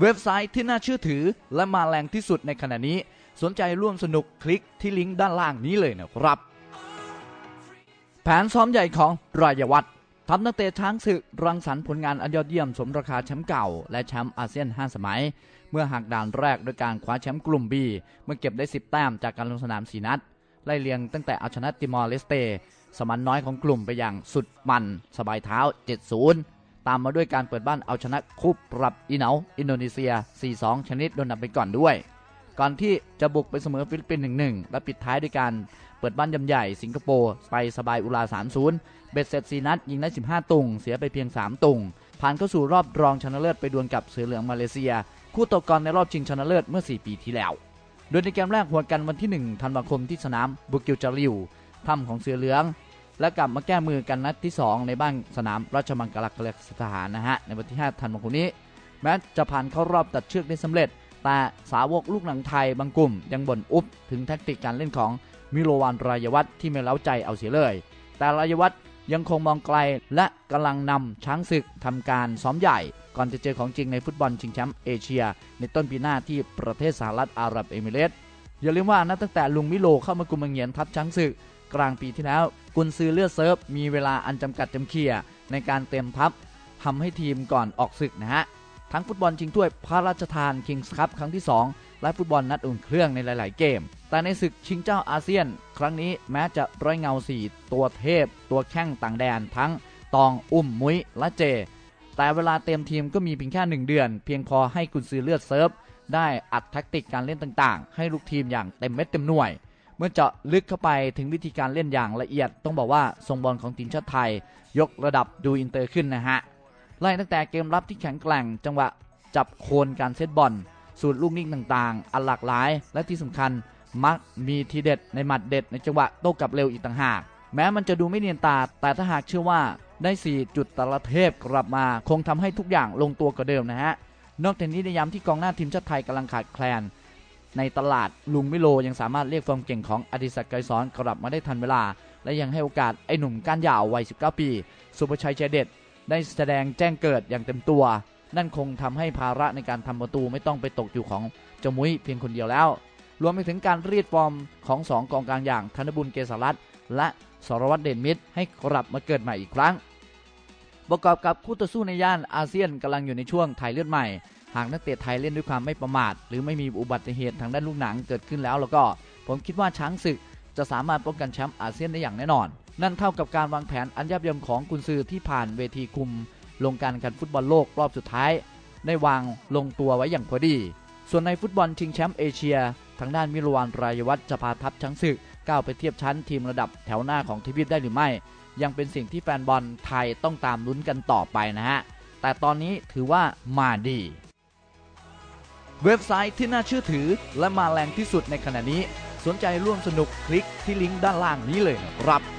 เว็บไซต์ที่น่าเชื่อถือและมาแรงที่สุดในขณะนี้ สนใจร่วมสนุกคลิกที่ลิงก์ด้านล่างนี้เลยนะครับ แผนซ้อมใหญ่ของรายวัตรทำนักเตะช้างศึกรังสรรค์ผลงานอันยอดเยี่ยมสมราคาแชมป์เก่า และแชมป์อาเซียน 5 สมัย เมื่อหักด่านแรกด้วยการคว้าแชมป์กลุ่ม B เมื่อเก็บได้ 10 แต้มจากการลงสนาม 4 นัด ไล่เลียงตั้งแต่เอาชนะติมอร์เลสเต สมันน้อยของกลุ่มไปอย่างสุดมัน สบายเท้า 7-0 ตามมาด้วยการเปิดบ้านเอาชนะคุปรับอีเหนาอินโดนีเซีย 4-2 ชนิดโดนนำไปก่อนด้วย ก่อนที่จะบุกไปเสมอฟิลิปปินส์1-1 และปิดท้ายด้วยการเปิดบ้านยำใหญ่สิงคโปร์ไปสบายอุลา 3-0 เบ็ดเสร็จ 4 นัด ยิงได้ 15 ตุงเสียไปเพียง 3 ตุงผ่านเข้าสู่รอบรองชนะเลิศไปดวลกับเสือเหลืองมาเลเซีย คู่ตกกรในรอบชิงชนะเลิศเมื่อ 4 ปีที่แล้ว โดยในเกมแรกหัวกันวันที่ 1 ธันวาคมที่สนามบุกิวจาริวถ้ำของเสือเหลือง และกลับมาแก้มือกันนัดที่ 2 ในบ้านสนามราชมังคลากีฬาสถานนะฮะในวันที่ 5 ธันวาคมนี้ แม้จะผ่านเข้ารอบตัดเชือกได้สำเร็จ แต่สาวกลูกหนังไทยบางกลุ่ม ยังบ่นอุบถึงแทคติกการเล่นของมิโลวานรายวัตที่ไม่เล้าใจเอาเสียเลย แต่รายวัตยังคงมองไกลและกำลังนำช้างศึกทำการซ้อมใหญ่ ก่อนจะเจอของจริงในฟุตบอลชิงแชมป์เอเชีย ในต้นปีหน้าที่ประเทศสหรัฐอาหรับเอมิเรตส์อย่าลืมว่านับตั้งแต่ลุงมิโลเข้ามากุมเงียนทัพช้างศึก กลางปีที่แล้ว กุนซือเลือดเซิร์ฟมีเวลาอันจำกัดจำเคียในการเตรียมทัพทำให้ทีมก่อนออกศึกนะฮะ ทั้งฟุตบอลชิงถ้วยพระราชทานคิงส์คัพครั้งที่ 2 และฟุตบอลนัดอุ่นเครื่องในหลาย ๆ เกม แต่ในศึกชิงเจ้าอาเซียน ครั้งนี้แม้จะร้อยเงาสีตัวเทพ ตัวแข้งต่างแดนทั้งตองอุ้มมุ้ยและเจ แต่เวลาเตรียมทีมก็มีเพียงแค่หนึ่งเดือน เพียงพอให้กุนซือเลือดเซิร์ฟได้อัดแท็กติกการเล่นต่าง ๆ ให้ลูกทีมอย่างเต็มเม็ดเต็มหน่วย เมื่อเจาะลึกเข้าไปถึงวิธีการเล่นอย่างละเอียด ต้องบอกว่าทรงบอลของทีมชาติไทย ยกระดับดูอินเตอร์ขึ้นนะฮะไล่ตั้งแต่เกมรับที่แข็งแกร่ง จังหวะจับโคนการเซตบอลสูตรลูกนิ่งต่างๆ อันหลากหลายและที่สำคัญมักมีทีเด็ดในหมัดเด็ดในจังหวะโต้กลับเร็วอีกต่างหาก แม้มันจะดูไม่เนียนตา แต่ถ้าหากเชื่อว่าได้ 4 จุดแต่ละเทพกลับมา คงทำให้ทุกอย่างลงตัวกว่าเดิมนะฮะนอกจากนี้ในยามที่กองหน้าทีมชาติไทยกำลังขาดแคลน ในตลาดลุงมิโลยังสามารถเรียกฟอร์มเก่งของอดิศักดิ์ไกรสอนกลับมาได้ทันเวลา และยังให้โอกาสไอ้หนุ่มก้านยาววัย 19 ปี สุภชัยใจเด็ดได้แสดงแจ้งเกิดอย่างเต็มตัว นั่นคงทำให้ภาระในการทำประตูไม่ต้องไปตกอยู่ของเจ้ามุ้ยเพียงคนเดียวแล้ว รวมไปถึงการเรียดฟอร์มของสองกองกลางอย่างธนบุญเกษรัตน์และสรวัตรเด่นมิตรให้กลับมาเกิดใหม่อีกครั้งประกอบกับคู่ต่อสู้ในย่านอาเซียนกำลังอยู่ในช่วงถ่ายเลือดใหม่ หากนักเตะไทยเล่นด้วยความไม่ประมาท หรือไม่มีอุบัติเหตุทางด้านลูกหนังเกิดขึ้นแล้วแล้วก็ ผมคิดว่าช้างศึกจะสามารถป้องกันแชมป์อาเซียนได้อย่างแน่นอน นั่นเท่ากับการวางแผนอันยับเยินของกุนซือที่ผ่านเวทีคุม ลงการแข่งขันฟุตบอลโลกรอบสุดท้าย ได้วางลงตัวไว้อย่างพอดี ส่วนในฟุตบอลชิงแชมป์เอเชีย ทางด้านมิรวานรายวัฒน์จะพาทัพช้างศึกก้าวไปเทียบชั้นทีมระดับแถวหน้าของทวีปได้หรือไม่ ยังเป็นสิ่งที่แฟนบอลไทยต้องตามลุ้นกันต่อไปนะฮะแต่ตอนนี้ถือว่ามาดี เว็บไซต์ที่น่าเชื่อถือ และมาแรงที่สุดในขณะนี้ สนใจร่วมสนุกคลิกที่ลิงก์ด้านล่างนี้เลยนะครับ